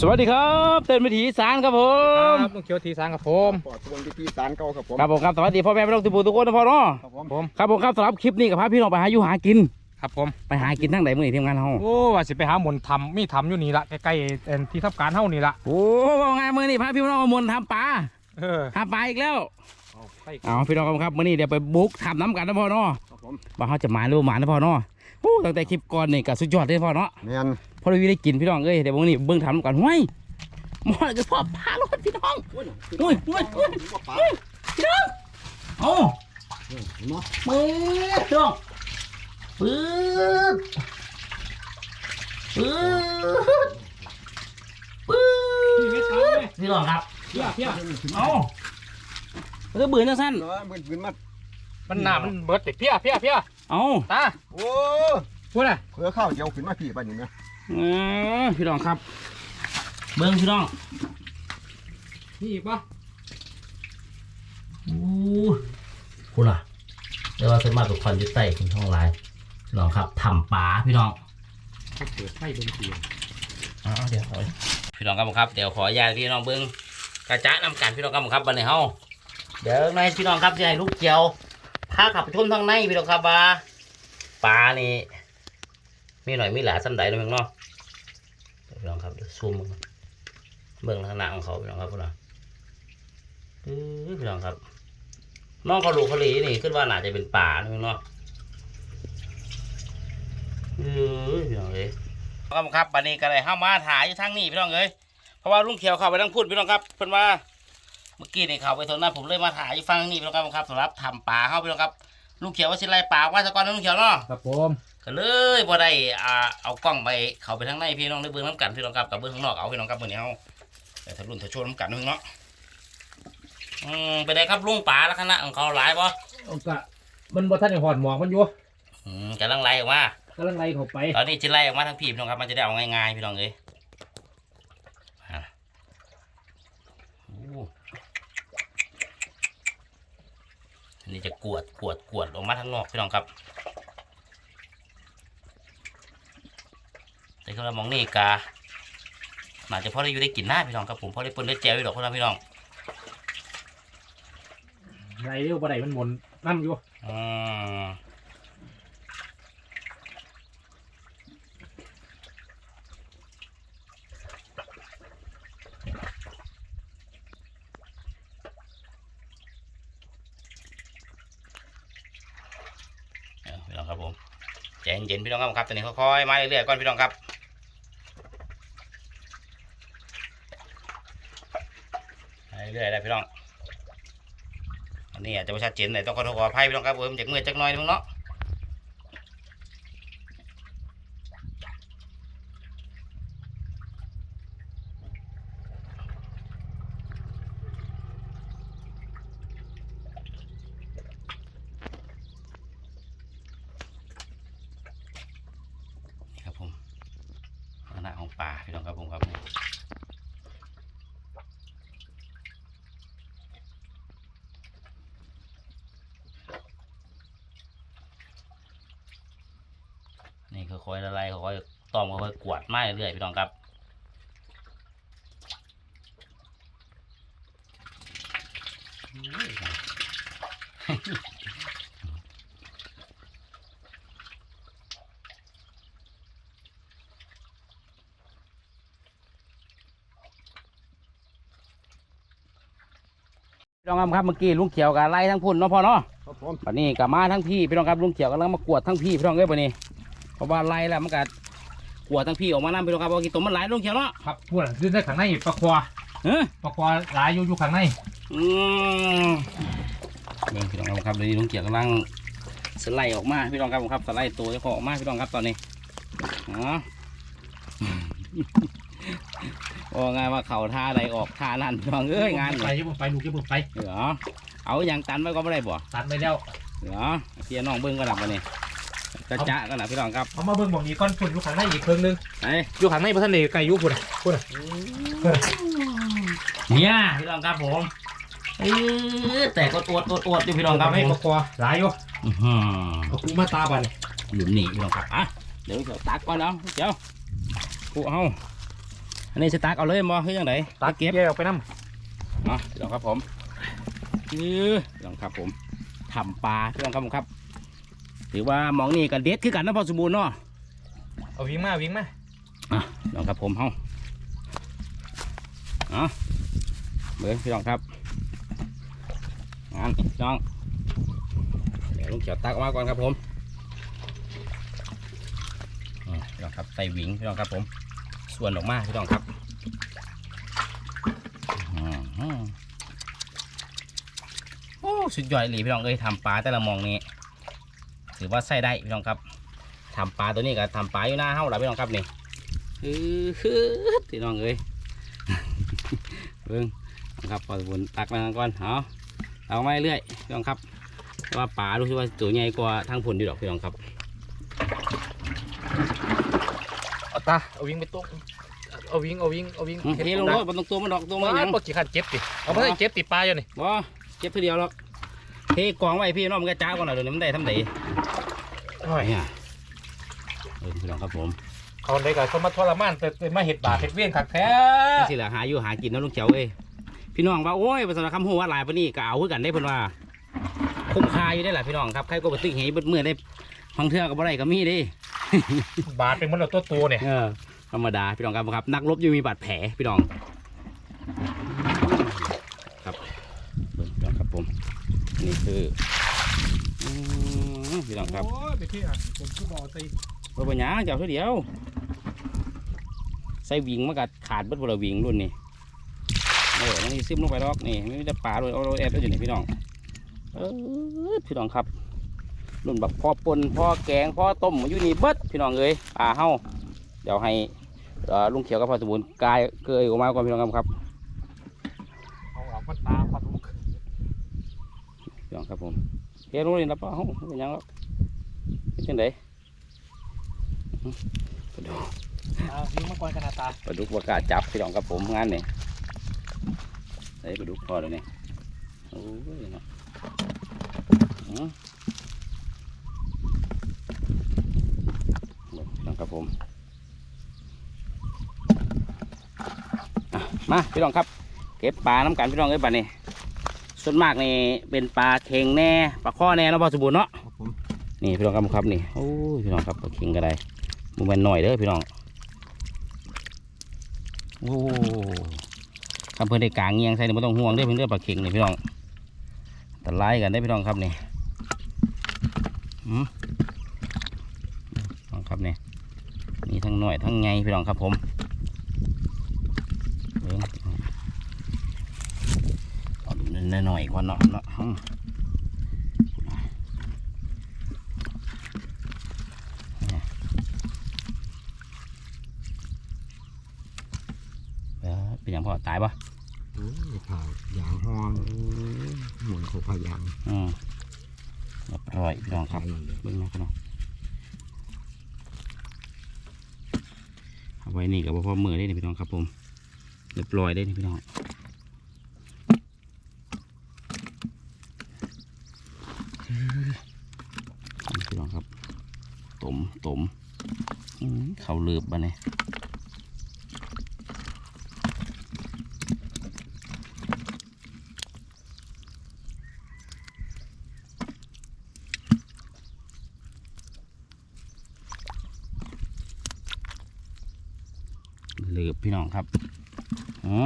สวัสดีครับเต้นวิถีอีสารครับผมครับลุงเขียวทีสังกับผมปอดตวนที่พี่สารเก่าครับผม ครับผมครับสวัสดีพ่อแม่พี่น้องทุกผู้ทุกคนนะพ่อเนาะครับผม ผมครับผมครับสำหรับคลิปนี้กับพาพี่น้องไปหาอยู่หากิน ครับผม ไปหากินทั้งไหนมื่อนี้ทีมงานเฮาโอ้ว่าสิไปหาหมนทำมีทำอยู่นี่ละใกล้ๆเอ็นที่ทับการเฮานี่ละโอ้ว่าไงมื่อนี้พาพี่น้องเอามนต์ทำปลาเออทำปลาอีกแล้วเอาไปเอาพี่น้องครับมื่อนี้เดี๋ยวไปบุกทำน้ำกันนะพ่อเนาะครับผมว่าเขาจะหมายหรือบ่หมายนะพ่อเนาะโอ้ตั้งแต่คลิปก่อนนี่ก็สุดยอดเลยพ่อเนาะแมน พอเราได้กินพี่น้องเอ้ยเดี๋ยววันนี้เบิ่งทำกันห้วยมอจะพ่อพาลดพี่น้องอุ้ยอุ้ยอุ้ยพี่น้องโอ้เนาะมือพี่น้องปื๊ดปื๊ดปื๊ดพี่น้องครับเพี้ยเพี้ยเอามันก็เบื่อจังสั้นเนาะมือปืนมามันหนามันเบิดติเพี้ยเพี้ยเพี้ยเอาตาโอ้พูดน่ะเผื่อข้าวเดียวขึ้นมาพี่ไปนี่นะเออ พี่น้องครับ เบิ่งพี่น้องนี่อีกปะอู้คุณล่ะเรียกว่าเป็นมาตุกคนยึดใต้คุณท้องลายพี่น้องครับทำปลาพี่น้องเขาเปิดไฟดนตรีอ๋อเดี๋ยวขอพี่น้องครับผมครับ เดี๋ยวขออนุญาตพี่น้องเบิ้งกระจะนำกันพี่น้องครับผมครับบันในเฮาเดี๋ยวในพี่น้องครับจะให้ลูกเจียวพาขับไปชมทางในพี่น้องครับว่าปลานี่ มีหน่อยมีหลาสันใดนะเพียงเนาะเดี๋ยวพี่น้องครับซูมเบิ้งเบิ้งลักษณะของเขาพี่น้องครับพี่น้องอื้อพี่น้องครับน้องเขาลูเขาหลีนี่ขึ้นว่าน่าจะเป็นป่านะเพียงเนาะเออพี่น้องเอ้ยครับครับบันนี้ก็เลยห้ามาถ่ายอยู่ทางนี้พี่น้องเอ้ยเพราะว่าลุงเขียวเขาไปทางพูดพี่น้องครับเพิ่นว่าเมื่อกี้นี่เขาไปตรงนั้นผมเลยมาถ่ายอยู่ฟังนี่พี่น้องครับสำหรับทำป่าเข้าพี่น้องครับลุงเขียวว่าสิไล่ป่าว่าสะกอนลุงเขียวเนาะครับผม ก็เลยบ่ได้อ่าเอากล้องไปเข้าไปทางในพี่น้องได้เบิ่งน้ำกันพี่น้องครับกับเบิ่งข้างนอกเอาพี่น้องครับมื้อนี้เฮาแต่ถ้ารุ่นถ้าโชว์น้ำกันนึงเนาะอืมไปได้ครับลุงป่าลักษณะของเขาหลายบ่เอากะมันบ่ทันได้หอดหมอกมันอยู่อืมกำลังไล่ออกมากำลังไล่เข้าไปตอนนี้จะไล่ออกมาทางพี่พี่น้องครับมันจะได้เอาง่ายๆพี่น้องเอ้ยอะโอ้อันนี้จะกวดกวดกวดออกมาทางนอกพี่น้องครับ แต่ก็เรามองนี่กาน่าจะพอได้อยู่ได้กินหน้าพี่น้องครับผมพอได้เปิ้นได้แจวอยู่ดอกพ่อนะพี่น้องไล่เร็วบ่ได้มันหมุนนั่อยู่อืมเอาพี่น้องครับผมใจเย็นๆพี่น้องครับตอนนี้ค่อยๆมาเรื่อยๆก่อนพี่น้องครับไป เรื่อยๆได้พี่น้องอันนี้อาจจะไม่ชัดเจนหน่อยต้องขอโทษขออภัยพี่น้องครับผมจากเมื่อยจากหน้อยนึงเนาะครับผมลักษณะของป่าพี่น้องครับผมครับนี่คือคอยละลายคอยตอม คอยกวาดไม้เรื่อยๆพี่น้องครับอุ้ยพี่น้องครับครับเมื่อกี้ลุงเขียวกับไล่ทั้งพุ่นเนาะพ่อเนาะครับผมวันนี้กับมาทั้งพี่พี่น้องครับลุงเขียวกำลังมากวดทั้งพี่พี่น้องเอ้ยวันนี้เพราะว่าไล่แล้วมันก็ กวดทั้งพี่ออกมานั่พี่น้องครับเพราะว่ากี่ตัวมันหลายลุงเขียวเนาะครับพูดน่ะคือในข้างในปลาควาเฮ้ยปลาควาหลายอยู่อยู่ข้างในอืมเบิ่งพี่น้องครับเดี๋ยวนี้ลุงเขียวกำลังสไลด์ออกมาพี่น้องครับผมครับสไลด์ตัวเจ้าของออกมาพี่น้องครับตอนนี้อ๋อโอ้งานว่าเขาท่าใดออกท่านั่นพี่น้องเอ้ยงานไปเนี่ยอยังไปลูกอยังไปเดี๋ยวเอาอย่างตันไว้ก็ไม่ได้บ่ตัดไปแล้วเดี๋ยวเสียน้องเบิ้งก็หลับมาเนี่ย กระจะก็หลับพี่น้องครับเอามาเบิ่งหมองนี้ก้อนฝุ่นอยู่ข้างในอีกเครื่องนึงไอ้อยู่ข้างในบ่ทันได้ไกลอยู่พุ่นน่ะพุ่นน่ะเนี่ยพี่น้องครับผมเออแต่ก็ตัวตัวตัวอยู่พี่น้องครับให้ผมปลาควาหลายอยู่อื้อหือเอากูมาตาบัดนหลุมหนีพี่น้องครับอะเดี๋ยวเดี๋ยวตักก่อนเนาะเดี๋ยวกูเอาอันนี้สตาร์กเอาเลยมอคือยังไงตาเก็บเก็บออกไปน้มาพี่น้องครับผมยื้อพี่น้องครับผมทำปลาพี่น้องครับผมครับ ถือว่าหมองนี่กันเด็ดคือกันนะพอสมบูรณ์เนาะำเอาวิ่งมาวิ่งมาอะพี่น้องครับผมเฮาเอะเบิ่งพี่น้องครับงานพี่น้องเดี๋ยวลุงเขียวตักออกมาก่อนครับผมอะพี่น้องครับใส่หวิงพี่น้องครับผม ส่วนออกมาพี่น้องครับอืมอืมโอ้สุดยอดเลยพี่น้องเอ้ยทำปลาแต่ละหมองนี้ ถือว่าใส่ได้พี่น้องครับทำปลาตัวนี้กับทำปลาอยู่หน้าเฮ้าหล่ะพี่น้องครับนี่ฮือฮือพี่น้องเอ้ยเบิ่งนะครับพอสมบูรณ์ตักมาก่อนเอาเอามาเรื่อยๆพี่น้องครับแต่ว่าป่ารู้สึกว่าตัวใหญ่กว่าทางผลดีดอกพี่น้องครับเอาตาเอาวิ่งไปตุ้งเอาวิ่งเอาวิ่งเอาวิ่งอืมเทลงรถบนตรงตัวมันดอกตัวมันมาหยังปกกี่ขันเจ็บติเอาไปให้เจ็บติปลาอยู่นี่บ่เก็บทีเดียวหรอกเทกองไว้พี่น้องมันกระจ้าก่อนหน่อยเดี๋ยวนี้มันได้ทำไดโอ้ย เนี่ยเออพี่น้องครับผมเขาได้กับคนมาทรมานแต่แต่มาเห็ดบาปเห็ดเวียนขักแท้นี่สิแหละหาอยู่หากินเนาะลุงเขียวเอ้ยพี่น้องว่าโอ้ยภาษาคำหัวหลายปานนี้ก็เอาคือกันได้เพิ่นว่า คุ้มค่าอยู่ได้แหละพี่น้องครับใครก็บ่ตึกเหเบิดมื้อได้ฟังเทื่อก็บ่ได้ก็มีเด้บาดเป็นมันเราตัวตัวเนี่ยเออธรรมดาพี่น้องครับครับ นักรบยังมีบาดแผลพี่น้อง ครับเบิ่งพี่น้องครับผมนี่คืออืม พี่น้องครับโอ้ยไปที่อะผมคือบอกใส่ว่าปัญญางเจ้าเท่าเดียว ใส่วิงมากัดขาดเบิดพลวิงรุ่นนี่เออมันนี่ซึมลงไปหรอกนี่ไม่มีแต่ปลาเลยเอาเราแอบไว้อยู่นี่พี่น้องเออพี่น้องครับรุ่นแบบพ่อปนพ่อแกงพ่อต้มอยู่นี่เบิดพี่น้องเอ้ยปลาเฮาเดี๋ยวให้เอ่อลุงเขียวกับพ่อสมุนกายเกยออกมาก่อนพี่น้องครับ เอาออกมันตาพัดลูก พี่น้องครับผม เฮ้ยรู้เลยนะป้าเฮาเป็นหยังหรอกเป็นจังไดอื้อปลาดุกเอาวิ่งมาก่อนกันนะตาปลาดุกว่ากล้าจับพี่น้องครับผมงานนี่ใส่ปลาดุกพอแล้วนี่โอ้ยเนาะอื้อพี่น้องครับผมอะมาพี่น้องครับ เก็บปลาน้ำกันพี่น้องเอ้ยบัดนี้ ส่วนมากนี่เป็นปลาเค็งแน่ปลาข้อแน่เนาะพอสมบูรณ์เนาะครับผมนี่พี่น้องครับครับนี่โอ้ยพี่น้องครับปลาเค็งก็ได้มันเป็นหน่อยเด้อพี่น้องโอ้คำเพิ่นได้กลางเงียงใส่นี่ไม่ต้องห่วงเด้อเพิ่นเด้อปลาเค็งนี่พี่น้องแต่ไล่กันได้อพี่น้องครับนี่อืมพี่น้องครับนี่มีทั้งหน่อยทั้งไงพี่น้องครับผมเบิ่งเอาดู หน่อยๆก่อนเนาะเนาะอืมเออเป็นอย่างพอตายปะโอ้ยผ่ายางห้องหมุนเขาพายางอืมเรียบร้อยพี่น้องครับขายนั่นเลยเบิ้งนะพี่น้องเอาไว้นี่กับพ่อมือได้นี่พี่น้องครับผมเรียบร้อยได้นี่พี่น้องนี่พี่น้องครับตมตมอื้อ เขาเลือบมาเนี่ยเลือบพี่น้องครับ อ๋อ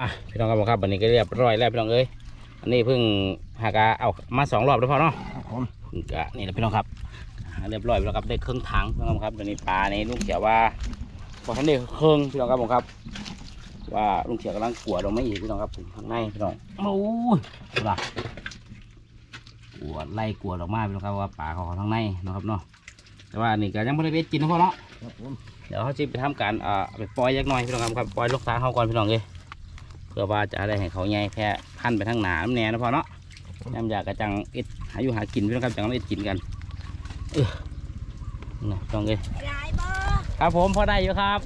อะพี่น้องครับผมครับวันนี้ก็เรียบร้อยแล้วพี่น้องเอ้ยอันนี้เพิ่งหากาเอามาสองรอบแล้วพอเนาะครับผมก็นี่แหละพี่น้องครับหาเรียบร้อยแล้วครับได้เครื่องถังพี่น้องครับตัวนี้ปลาในลุงเขียวว่าพอท่านได้เครื่องพี่น้องครับผมครับ ว่าลุงเขียวกำลังกลัวเราไม่อีกพี่น้องครับข้างในพี่น้องโอ้ยดูละกลัวไล่กลัวออกมาพี่น้องครับว่าปลาเขาเขาข้างในเนาะครับเนาะแต่ว่านี่ก็ยังไม่ได้ไปกินนะพ่อเนาะครับผมเดี๋ยวเขาจะไปทำการอ่าไปปล่อยยักหน่อยพี่น้องครับครับปล่อยลูกตาเขาก่อนพี่น้องเลย เพื่อว่าจะได้ให้เขาใหญ่แพร่พันธุ์ไปทางหนามแน่นะพ่อเนาะยามอยากกระจังเอ็ดหาอยู่หากินพี่น้องครับจังเราเอ็ดกินกันเออนะต้องเลยร้ายบ่ครับผมพอได้อยู่ครับ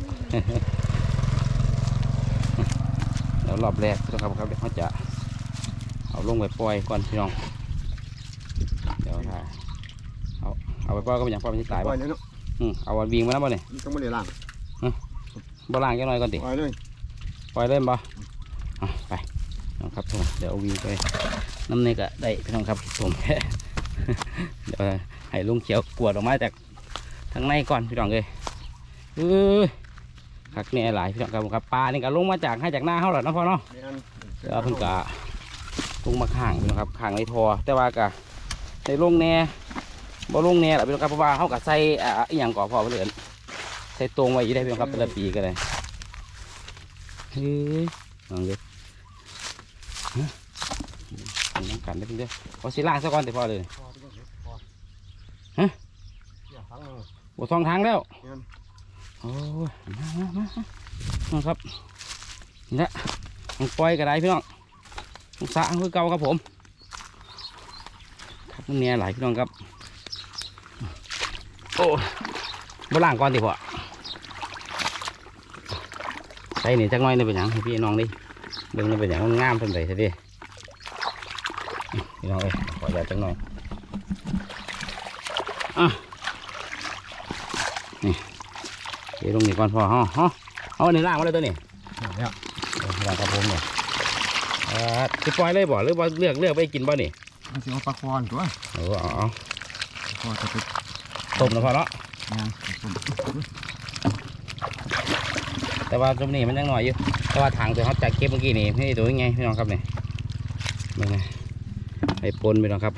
เดี๋ยวรอบแรกนะครับครับเดี๋ยวเขาจะเอาลงไปปล่อยก่อนพี่น้องเดี๋ยวถ้าเอาเอาไปปล่อยก็ไม่อย่างปล่อยมันจะตายปล่บ่อยเลยเนาะอืมเอาวันวิ่งมาแล้วบ่เนี่ยมันต้องไม่ได้ล่างบ่ล่างจังหน่อยก่อนติปล่อยเลยปล่อยเล่นบ่เอาไปน้องครับผม เดี๋ยววิ่งไปน้ำในก็ได้พี่น้องครับผมเดี๋ยวให้ลุงเขียวกวดออกมาจากทางในก่อนพี่น้องเลยเอ้ยคักเนี่ยหลายพี่น้องครับผมครับปลานี่ก็ลงมาจากให้จากหน้าเขาหละเนาะพ่อเนาะแล้วเพิ่นก็ลงมาข้างพี่น้องครับข้างในทอแต่ว่าก็ในลงแน่บ่ลงแน่ล่ะพี่น้องครับเพราะว่าเขาก็ใส่อ่าอหย่างก่อพอเพื่อนใส่ตรงไว้อยู่ได้พี่น้องครับเป็นละปีก็ได้เฮ้ยน้องด็กฮะอั นน้ำกันได้เพิ่งเด้อเอาสิล่างซะก่อนแต่พอเลยฮะบทสองทางแล้วโอ้มามามามาครับนี่ละมันปล่อยกระไดพี่น้องมันสะคือเก่าครับผมครับมันเนี่ยหลายพี่น้องครับ โอ้บล่างก่อนดิพ่อใส่นี่จักน้อยนี่เป็นหยังให้พี่น้องดิ เบิ่งนี่เป็นหยังมันงามเป็นไรสิดิพี่น้องเอ้ยขออย่าตจักหน่อยอะนี่เดี๋ยวลงนี่ก่อนพ่อฮะฮะเอาอันนี้ล่างมาเลยตัวนี้เนี่ยลองครับผมเนี่ยเอ่อจะปล่อยเลยบ่หรือว่าเลือกเลือกไปกินบ่นี่มันสิเอาปลาคอนตัวเออเอาเอาคอจะไปต้มนะพอเนาะงานผม แต่ว่าตรงนี้มันยังหน่อยอยู่แต่ว่าถังตัวเขาจากเก็บเมื่อกี้นี่นี่ตัวยังไงพี่น้องครับเนี่ยมึงไงไอ้ปนพี่น้องครับ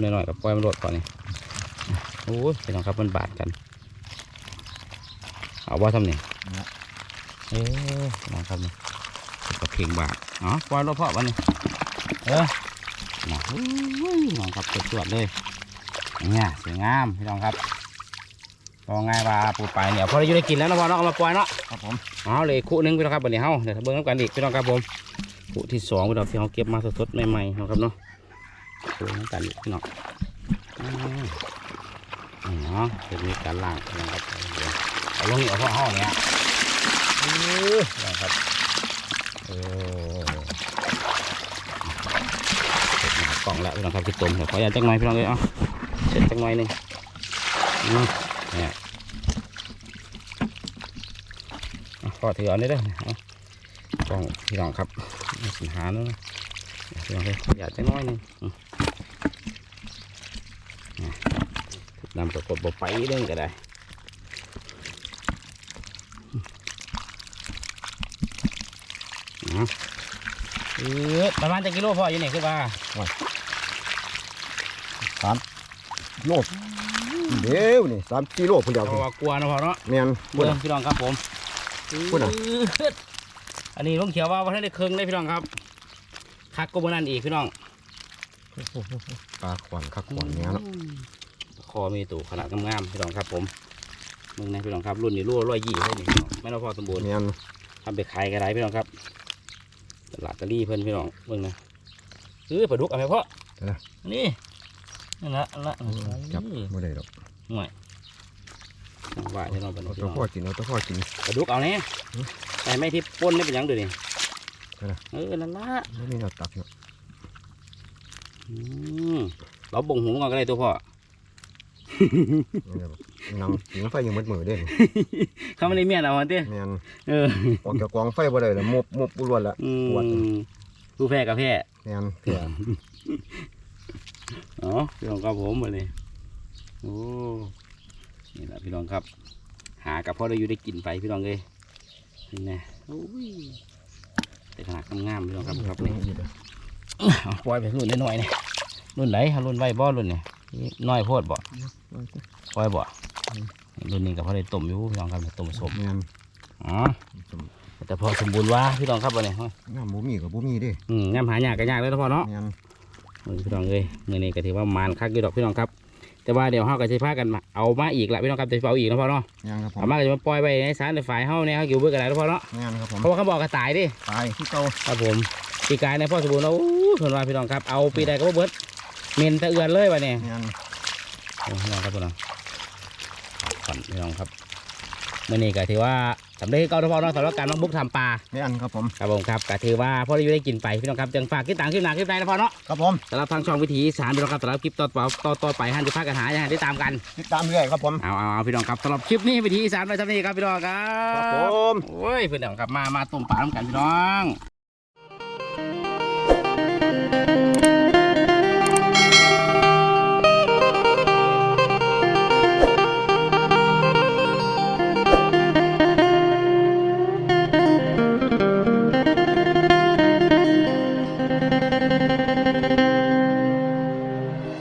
หน่อยๆกับปล่อยมันรดก่อนนี่โอ้ยพี่น้องครับมันบาดกัน เอาว่าทำนี่เออพี่น้องครับนี่กับเพียงบาดอ๋อปล่อยรถเพาะวันนี้เออนะพี่น้องครับสวดๆเลยเนี่ยสวยงามพี่น้องครับ ก็ง่ายว่าปูไปเนี่ยพอได้อยู่ได้กินแล้วเนาะพอเนาะเอามาปล่อยเนาะครับผมเอาเลยคู่หนึงพี่น้องครับวันนี้เฮาเดี๋ยวเบิ่งน้ำกันอีกพี่น้องครับผมคู่ที่สองพี่น้องที่เฮาเก็บมาสดๆใหม่ๆเนาะครับเนาะคู่น้ำกันอีกพี่น้องอืมนี่เนาะเป็นมีการล่างพี่น้องครับเดี๋ยวเอาลงนี่เอาพ่อเฮาเนี่ยเออนะครับโอ้เสร็จหน้ากล่องแล้วพี่น้องครับพี่ต้มเดี๋ยวขออนุญาตจังหน่อยพี่น้องเลยเอาเสร็จจังหน่อยหนึงอืม เนี่ยอะขอถือเอาได้เด้อเอากล้องพี่น้องครับมีปัญหาเนาะพี่น้องเลยอยากจะน้อยนึงนำประกบบ่ไปเรื่องก็ได้เออประมาณจะกิโลพออยู่นี่คือว่าสามโล เดี๋ยวนี่สามกิโลคนเดียวเพราะว่ากลัวเนาะพอเนาะเมียนบุเบิ่ญงพี่น้องครับผมพูดน่ะอื้ออันนี้ลุงเขียวว่าว่าให้ได้เครื่องได้พี่น้องครับคักก็บนั่นอีกพี่น้องปลาขวานคักขวานเนี้ยเนาะคอมีตู่ขนาดงามๆพี่น้องครับ ผมมึงนะพี่น้องครับรุ่นนี้รุ่นร้อยยี่ให้นี่พี่น้องไม่ต้องพอสมบูรณ์เมียนทำไปขายกันไรพี่น้องครับตลาดตะลี่เพิ่นพี่น้องมึงนะซื้อปลาดุกเอาไหมพ่อนี่นั่น ละนั่นละจับไม่ได้หรอกหน่อยว่าพี่น้องเป็นเอาพี่ตัวน้องพ่อกินเอาตัวพ่อกินปลาดุกเอาเนี่ยแต่ไม่ที่ป้นนี่เป็นหยังเดูนี่ใช่นะเออนั่นละไม่มีเราตักเนาะอืมเราบ่งหูก่อนก็ได้ตัวพ่อนี่แบบนั่งกินไฟยังมืดมือเด่นเขาไม่ได้เมียนเอาวันเต้เมียนเออออกจากกองไฟบ่ได้แล้วมบมบบุรวนละอืปวดมผู้แพ้กับแพ้เมียนเถื่อ อ๋อพี่น้องครับผมมาเลยโอ้นี่แหละพี่น้องครับ หากับพ่อได้อยู่ได้กินไปพี่น้องเลยนี่นะโอ้ยแต่ขนาดงามๆพี่น้องครับครับนี่เอาปล่อยไปรุ่นน้อยๆนี่รุ่นไหนฮะรุ่นไว้บ่รุ่นนี่น้อยโพดบ่ปล่อยบ่รุ่นนี้กับพ่อได้ต้มอยู่พี่น้องครับต้มสมเมียนอ๋อแต่พอสมบูรณ์ว่าพี่น้องครับวันนี้งามบ่มีกับบ่มีเดิอืมงามหายากก็ยากเลยนะพ่อเนาะเมียนเออ พี่น้องเอ้ยมือนี้ก็ถือว่ามานคักอยู่ดอกพี่น้องครับ แต่ว่าเดี๋ยวเฮาก็จะพากันมาเอามาอีกละพี่น้องครับจะเอาอีกนะพ่อเนาะเมียนครับผมเอามาก็จะมาปล่อยไว้ในสารในฝ่ายเฮาเนี่ยเฮาเกี่ยวเบื่อกันแล้วพ่อเนาะเมียนครับผมเพราะว่าเขาบอกกระต่ายดิตายที่เก่าครับผมปีกายในพ่อสมบูรณ์เราอู้ทนว่าพี่น้องครับเอาปีใดก็บ่เบิดเมนตะเอือนเลยวะเนี่ยเมียนโอ้พี่น้องครับพี่น้องขอนพี่น้องครับเมื่อนี้ก็ถือว่า สำเร็จเก้าทพอเนาะสำหรับการน้องบุกทำปลานี่อันครับผมครับผมครับก็ถือว่าพ่อได้อยู่ได้กินไปพี่น้องครับจังฝากคลิปต่างคลิปหนาคลิปใดนะพ่อเนาะครับผมสำหรับทางช่องวิถีอีสารพี่น้องครับสำหรับคลิปต่อต่อต่อต่อไปฮันจะพากันหาอย่างได้ตามกันติดตามเรื่อยครับผมเอาเอาเอาพี่น้องครับสำหรับคลิปนี้วิถีอีสานไปทำนี้ครับพี่น้องครับครับผมโอ้ยพี่น้องครับมามาต้มปลาน้ำกันพี่น้อง